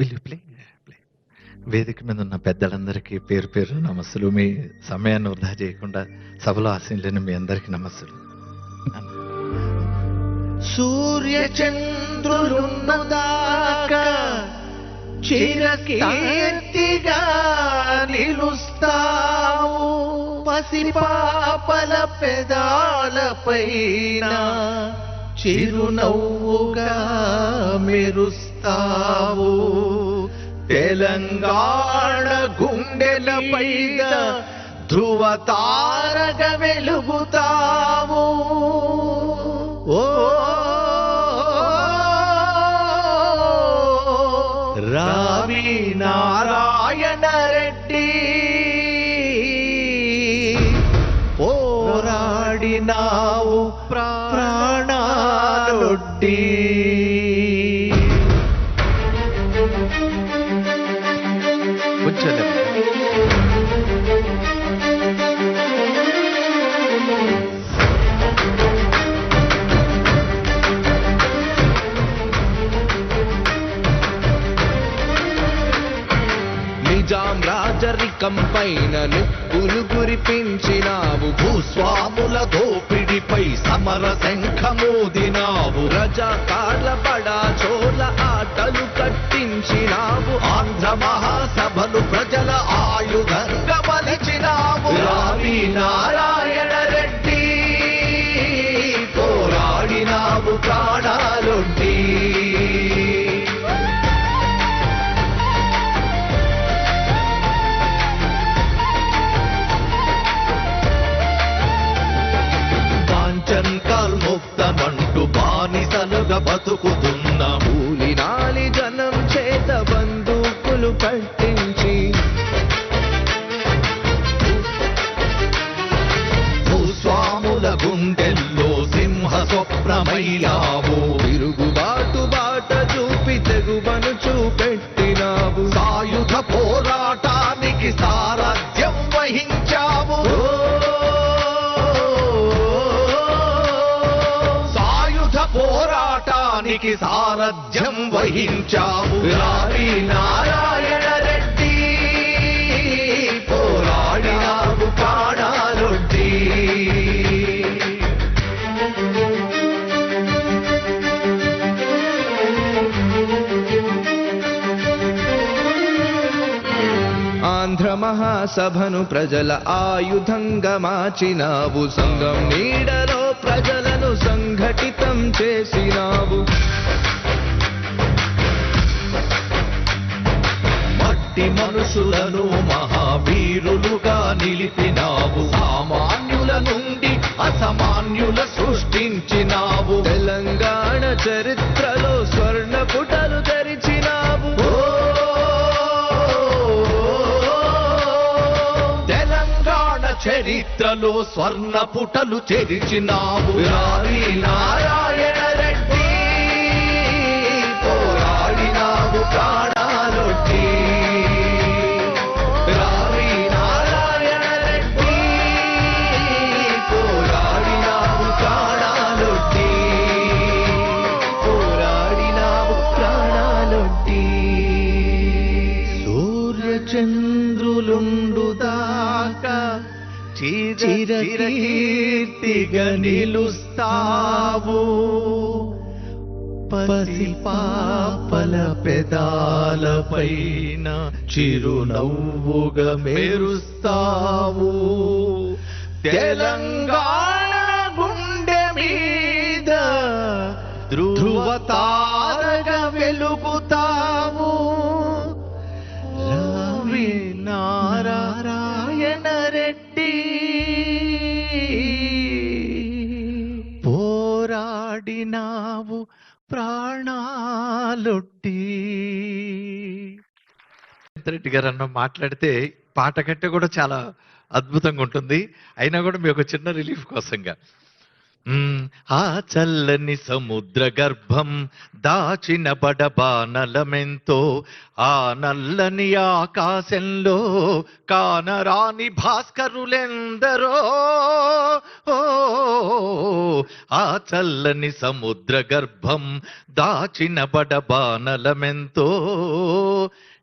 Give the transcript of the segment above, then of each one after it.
Will play వేదిక మీద ఉన్న పెద్దలందరికీ పేరు పేరు నమస్సులు. మీ సమయాన్ని వృధా చేయకుండా సభలో ఆశీనులైన మీ అందరికీ నమస్సులు. సూర్య చంద్రులున్నదాకా చిరకీర్తిగా నిలుస్తావు. పసిపాపల పెదాలపైన చిరునవ్వుగా మెరుస్తావు తెలంగాణ గుండెలపైన ధ్రువ తారగ వెలుగుతావు. ఓ రావి నారాయణ రెడ్డి. పోరాడినావు ప్రాణాలొడ్డీ. పైన నిప్పులు కురిపించినావు. భూస్వాముల దోపిడిపై సమర శంఖమోదినావు రజాకార్ల బడా బానిసలుగా బతుకుతున్న కూలినాలి జనం చేత బందూకులు కట్టించి భూస్వాముల గుండెల్లో సింహ స్వప్నమయ్యావు. తిరుగుబాటు బాట చూపి తెగుబను పోరాటానికి సారథ్యం వహించావు. రావి నారాయణ రెడ్డి పోరాడినావు ప్రాణాలొడ్డి ఆంధ్ర మహాసభను ప్రజల ఆయుధంగా మార్చినావు. సంఘం నీడలో ప్రజల సంఘటితం చేసినావు. మట్టి మనుషులను మహావీరులుగా నిలిపినావు. సామాన్యుల నుండి అసామాన్యుల సృష్టించినావు. తెలంగాణ చరిత్రలో చరిత్రలో స్వర్ణ పుటలు చెరిచినావు. నారీ నారీ చిరకీర్తిగా నిలుస్తావు. పసిపాపల పెదాలపైన చిరునవ్వుగా మెరుస్తావు. తెలంగాణ గుండె మీద ధ్రువ తారగా పోరాడినావు ప్రాణాలొడ్డి రెడ్డి గారు అన్న మాట్లాడితే పాట కంటే కూడా చాలా అద్భుతంగా ఉంటుంది. అయినా కూడా మీ ఒక చిన్న రిలీఫ్ కోసంగా. ఆ చల్లని సముద్ర గర్భం దాచిన బడబానలమెంతో ఆ నల్లని ఆకాశంలో కానరాని భాస్కరులెందరో ఆ చల్లని సముద్ర గర్భం దాచిన బడబానలమెంతో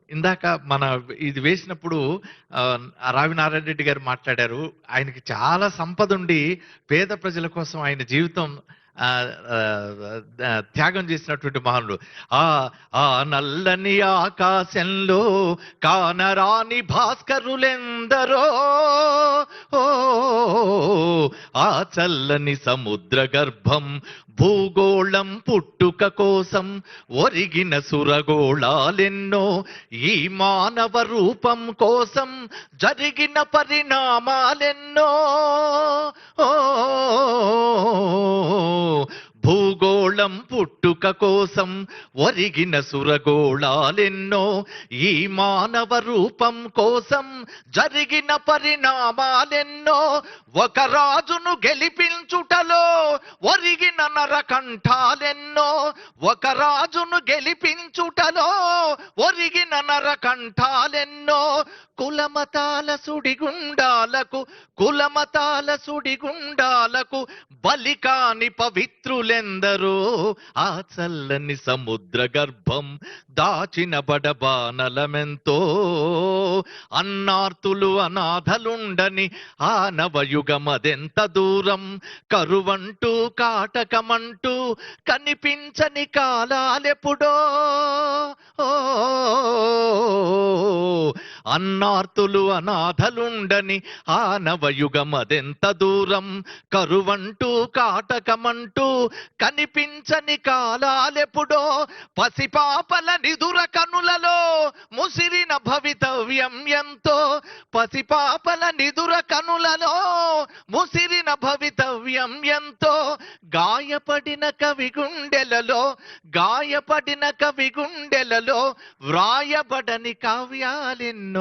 ఇందాక మన ఇది వేసినప్పుడు రావినారాయణ రావి నారాయణ రెడ్డి గారు మాట్లాడారు. ఆయనకి చాలా సంపద ఉండి పేద ప్రజల కోసం ఆయన జీవితం త్యాగం చేసినటువంటి మహానుడు. ఆ ఆ నల్లని ఆకాశంలో కానరాని భాస్కరులెందరో ఆ చల్లని సముద్ర గర్భం భూగోళం పుట్టుక కోసం ఒరిగిన సురగోళాలెన్నో ఈ మానవ రూపం కోసం జరిగిన పరిణామాలెన్నో. గోళం పుట్టుక కోసం ఒరిగిన సురగోళాలెన్నో ఈ మానవ రూపం కోసం జరిగిన పరిణామాలెన్నో ఒక రాజును గెలిపించుటలో ఒరిగిన నరకంఠాలెన్నో ఒక రాజును గెలిపించుటలో ఒరిగిన నరకంఠాలెన్నో కులమతాల సుడిగుండాలకు కులమతాల సుడిగుండాలకు బలికాని పవిత్రులెందరో ఆ చల్లని సముద్ర గర్భం దాచిన బడబానలమెంతో అన్నార్తులు అనాథలుండని ఆ నవయుగమదెంత దూరం? కరువంటూ కాటకమంటూ కనిపించని కాలాలెప్పుడో? ఓ అన్నార్తులు అనాథలుండని ఆనవయుగం అదెంత దూరం? కరువంటూ కాటకమంటూ కనిపించని కాలాలెప్పుడో? పసిపాపల నిదుర కనులలో ముసిరిన భవితవ్యం ఎంతో? పసిపాపల నిదుర కనులలో ముసిరిన భవితవ్యం ఎంతో? గాయపడిన కవి గుండెలలో గాయపడిన కవి గుండెలలో వ్రాయబడని కావ్యాలెన్నో